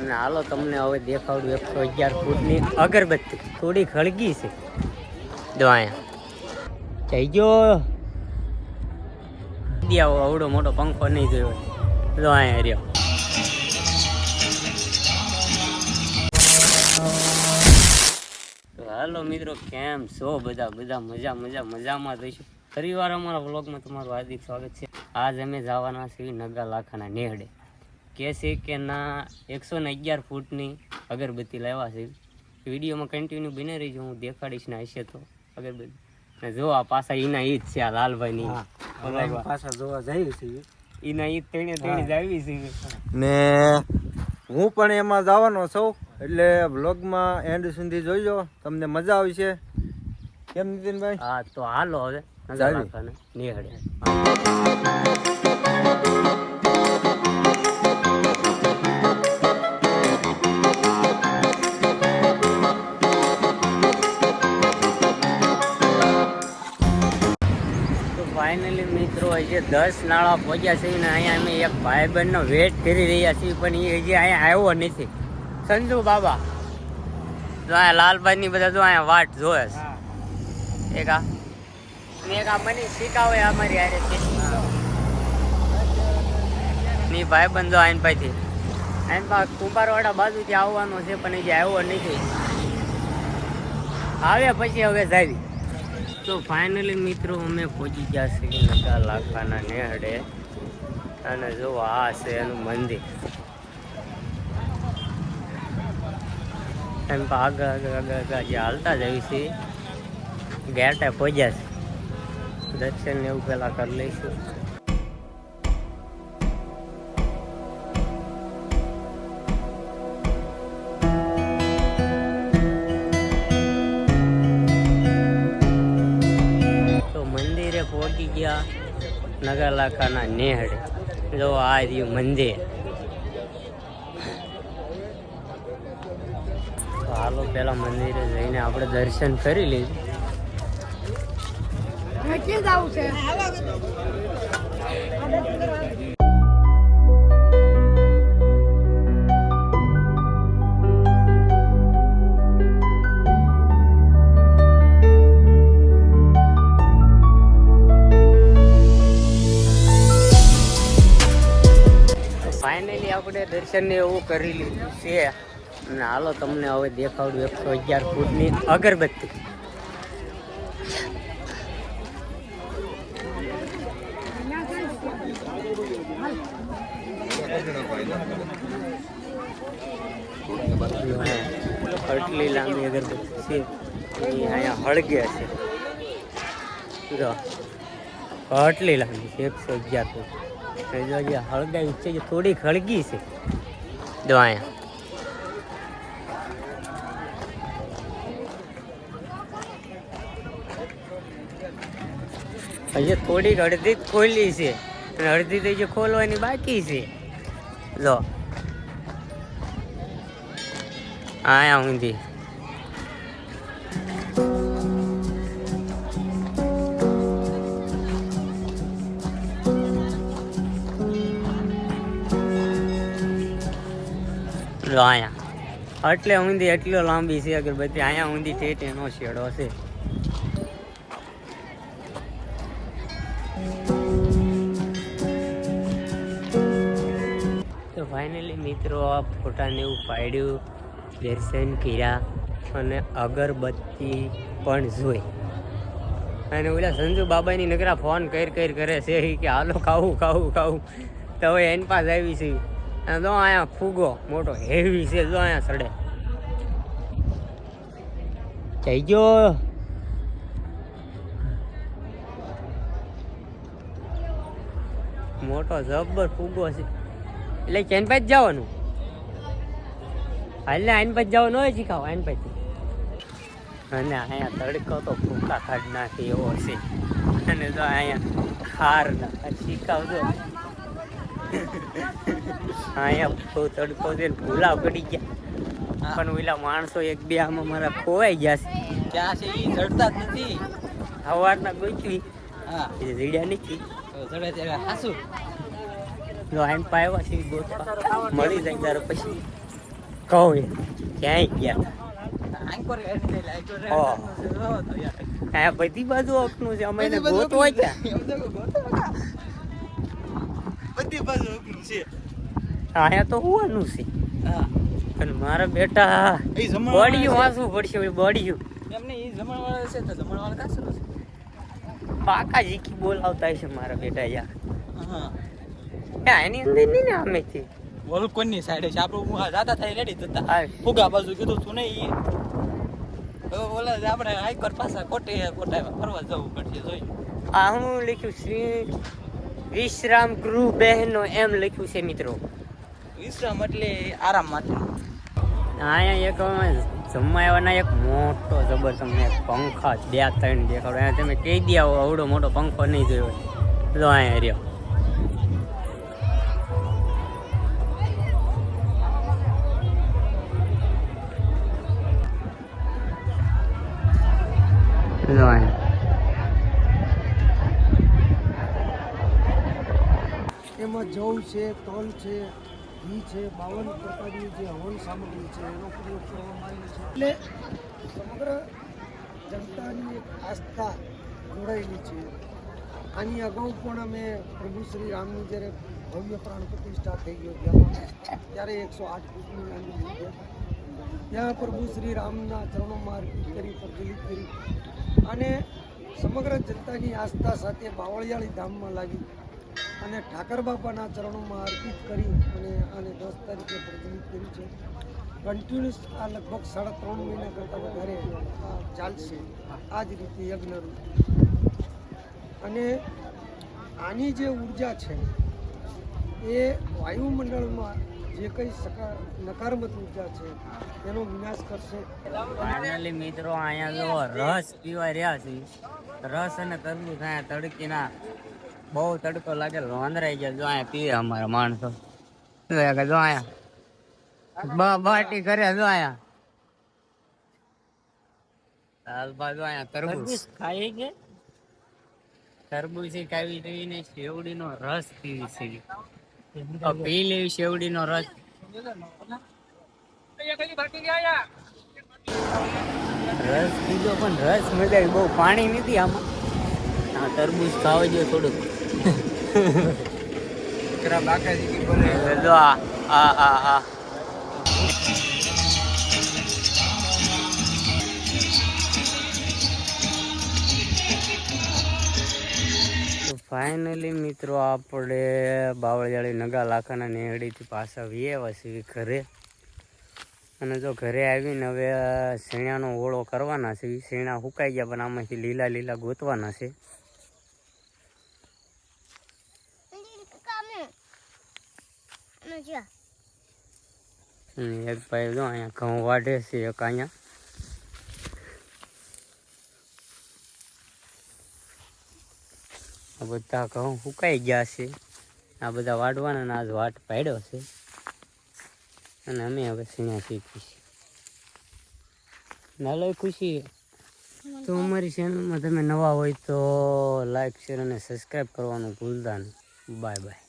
અને હાલો તમને હવે દેખાડું એકસો અગિયાર ફૂટની અગરબત્તી. થોડી ખળગી છે. જો અહીંયા. જઈ ગયો દિયાવો આવડો મોટો પંખો નહીં જોયો. જો અહીંયા રહ્યો. હાલો મિત્રો, કેમ છો? બધા બધા મજા મજા, મજામાં થઈશું ફરીવાર અમારા વ્લોગમાં તમારું હાર્દિક સ્વાગત છે. આજ અમે જવાના છીએ નગા લાખાના નેહડે. કે છે કે ના એકસો ને અગિયાર ફૂટની અગરબત્તી લાવ્યા છે. વિડીયોમાં કન્ટિન્યુ રહી રહીશું હું દેખાડીશ ને હશે તો. અગરબત્તી. ને જો આ પાછા એના ઈ જ છે આ લાલભાઈની. પાછા જોવા જઈએ છીએ. એના ઈ તેણે તેણે જ આવી છે. ને હું પણ એમાં જવાનો છું એટલે વ્લોગમાં એન્ડ સુધી જોઈજો તમને મજા આવશે. કેમ નીતિનભાઈ? હા તો હાલો હવે. નગર ફાઇનલી મિત્રો હજી દસ નાળા પહોંચ્યા છે ને અહીંયા અમે એક ભાઈબંધનો વેટ કરી રહ્યા છીએ પણ એ હજી અહીંયા આવ્યો નથી. સંજુ બાબા જો અહીંયા લાલભાઈની બધા તો અહીંયા વાટ જોવે છે. એક આ ને એક આ મને શીખાવે અમારી હારે ની ભાઈબંધ જો આઈન પાઈથી આઈન પા કુંભારવાડા બાજુથી આવવાનો છે પણ હજી આવ્યો નથી. આવે પછી હવે જાવી. તો ફાઇનલી મિત્રો અમે પહોંચી ગયા છીએ નગા લાખાના નેહડે. અને જો આ છે એનું મંદિર. એમ આગળ આગળ આગળ આગળ જે હાલતા જ આવી છીએ ગેટે પહોંચ્યા છે. દર્શન એવું પેલા કરી લઈશું. નગરલાખાના નેહડે. જો આ રહ્યું મંદિર. હાલો, પેલા મંદિરે જઈને આપણે દર્શન કરી લીધું ફાઇનલી દર્શન એવું કરી લીધું છે. અને હાલો તમને હવે દેખાડું એકસો અગિયાર ફૂટની અગરબત્તી. આટલી લાંબી અગરબત્તી છે. અહીંયા હળગે છે. જો આટલી લાંબી છે, એકસો અગિયાર ફૂટ. હળગાવી છે થોડીક હળગી છે. જો અહીંયા હજી થોડીક અડધી જ ખોલી છે. અને અડધી તો જે ખોલવાની બાકી છે. લો. આયા ઊંધી. લો અહીંયા એટલે ઊંધી એટલો લાંબી છે અગરબત્તી. અહીંયા ઊંધી ટેટ એનો શેડો છે. તો ફાઇનલી મિત્રો, આ ફોટાને એવું પાડ્યું, દર્શન કર્યા અને અગરબત્તી પણ જોઈ. અને ઓલા સંજુ બાબાની નગરા ફોન કર કર કરે છે કે, હાલો, ખાવું ખાવું ખાવું. તો હવે એન પાસે આવી છે. જો અહીંયા ફૂગો, મોટો હેવી છે, જો અહીંયા સડે જઈ ગયો. મોટો જબર ફૂગો છે. એટલે કેન જ જવાનું. હાલ આઈન પછી જવાનું હોય શીખાવ, આઈન પછી. અને અહીંયા તડકો તો ફૂકા ખાડ નાખે એવો છે. અને જો અહીંયા ખાર ના શીખાવજો. અહીંયા બહુ તડકો છે ને ભૂલા પડી ગયા. પણ ઓલા માણસો એક બે આમાં મારા ખોવાઈ ગયા છે. ક્યાં છે ઈ? ચડતા જ નથી. સવારના ગોચવી હા. એ જીડ્યા નથી. ચડે ત્યારે હાસુ. જો આઈન પાવ્યા છે ગોતવા. મળી જાય ત્યારે પછી. કહું ક્યાંય ગયા. આંકોર ગાડી લઈ લે, આંકોર રે. ઓહ. જો તો યાર. આ બધી બાજુ અપનું છે. અમે ગોતવા અકલું. ક્યાં એમ તો ગોતો કાકા. બધી બાજુ અકલું છે. અહીંયા તો હોવાનું છે. અને મારા બેટા એ જમણવાળા વાંચવું પડશે ભાઈ બોડીયું. એમને ઈ જમણવાળા છે તો જમણવાળા કાં છે? પાકા જીકી બોલાવતા છે મારા બેટા યાર. હા. એની અંદર નહીં ને બોલ કોની સાઈડે છે? આપણું રાતા થઈ રેડી થતા. ફુગા બાજુ કીધું તું નહીં એ ઓલા આપણે આઈકર પાછા કોટે કોટા ફરવા જવું પડશે જોઈ આ હું લખ્યું શ્રી વિશ્રામ ગૃહ બહેનો એમ લખ્યું છે મિત્રો. વિશ્રામ એટલે આરામ માટે. અહીંયા એક જમવા આવવાના એક મોટો જબર તમને એક પંખા બે ત્રણ દેખાડો. અહીંયા તમે કહી દે આવો આવડો મોટો પંખો નહીં જોયો. જો અહીંયા રહ્યો. જો અહીંયા એમાં જવ છે, તલ છે, ઘી છે, બાવન પ્રકારની જે હવન સામગ્રી છે, એનો પ્રયોગ કરવામાં આવ્યો છે. એટલે સમગ્ર જનતાની એક આસ્થા જોડાયેલી છે. આની અગાઉ પણ અમે પ્રભુ શ્રી રામની જ્યારે ભવ્ય પ્રાણ પ્રતિષ્ઠા થઈ ગયો ત્યાં ત્યારે એકસો આઠ ફૂટની મૂર્તિ ત્યાં પ્રભુ શ્રી રામના ચરણોમાં અર્પિત કરી, પ્રજ્વલિત કરી અને સમગ્ર જનતાની આસ્થા સાથે બાવળિયાળી ધામમાં લાગી. અને ઠાકર બાપાના ચરણોમાં અર્પિત કરી અને આને દસ તારીખે પ્રજ્વલિત કર્યું છે. કન્ટિન્યુઅસ આ લગભગ સાડા ત્રણ મહિના કરતાં વધારે ચાલશે આ જ રીતે યજ્ઞનું અને આની જે ઊર્જા છે, એ વાયુમંડળમાં જે કંઈ નકારાત્મક ઊર્જા છે, એનો વિનાશ કરશે. ફાઇનલી મિત્રો, અહીંયા રસ પીવા રહ્યા છે રસ અને તરબૂચ અહીંયા તડકીના બહુ તડકો લાગે વાંદરાઈ ગયા જો અહીંયા પીએ અમારા માણસો. જો અહીંયા? બાટી કરે જો અહીંયા. દાલ ભાત જો અહીંયા તરબૂચ. ખાઈ કે? તરબૂચી ખાવી જોઈએ ને શેવડીનો રસ પીવી છે. પી લેવી શેવડીનો રસ. રસ પીધો પણ રસ મજા બહુ પાણી નથી આમાં. આ તરબૂચ ખાવા જોઈએ થોડુંક. જો આ આ આ આ. ફાઇનલી મિત્રો આપણે બાવળિયાળી નગા લાખાના નેહડીથી પાછા વિયેવા છીએ ઘરે. અને જો ઘરે આવીને હવે શેણાનો ઓળો કરવાના છે, શેણા સુકાઈ ગયા પણ આમાંથી લીલા લીલા ગોતવાના છે અને એક ભાઈ જો અહીંયા ઘઉં વાઢે છે એક અહીંયા. આ બધા ઘઉં સુકાઈ ગયા છે. આ બધા વાઢવાના આજ વાટ પાડ્યો છે. અને અમે હવે સિંહા શીખી છીએ નાલો ખુશી. તો અમારી ચેનલમાં તમે નવા હોય તો લાઈક શેર અને સબસ્ક્રાઈબ કરવાનું ભૂલતા નહીં. Bye bye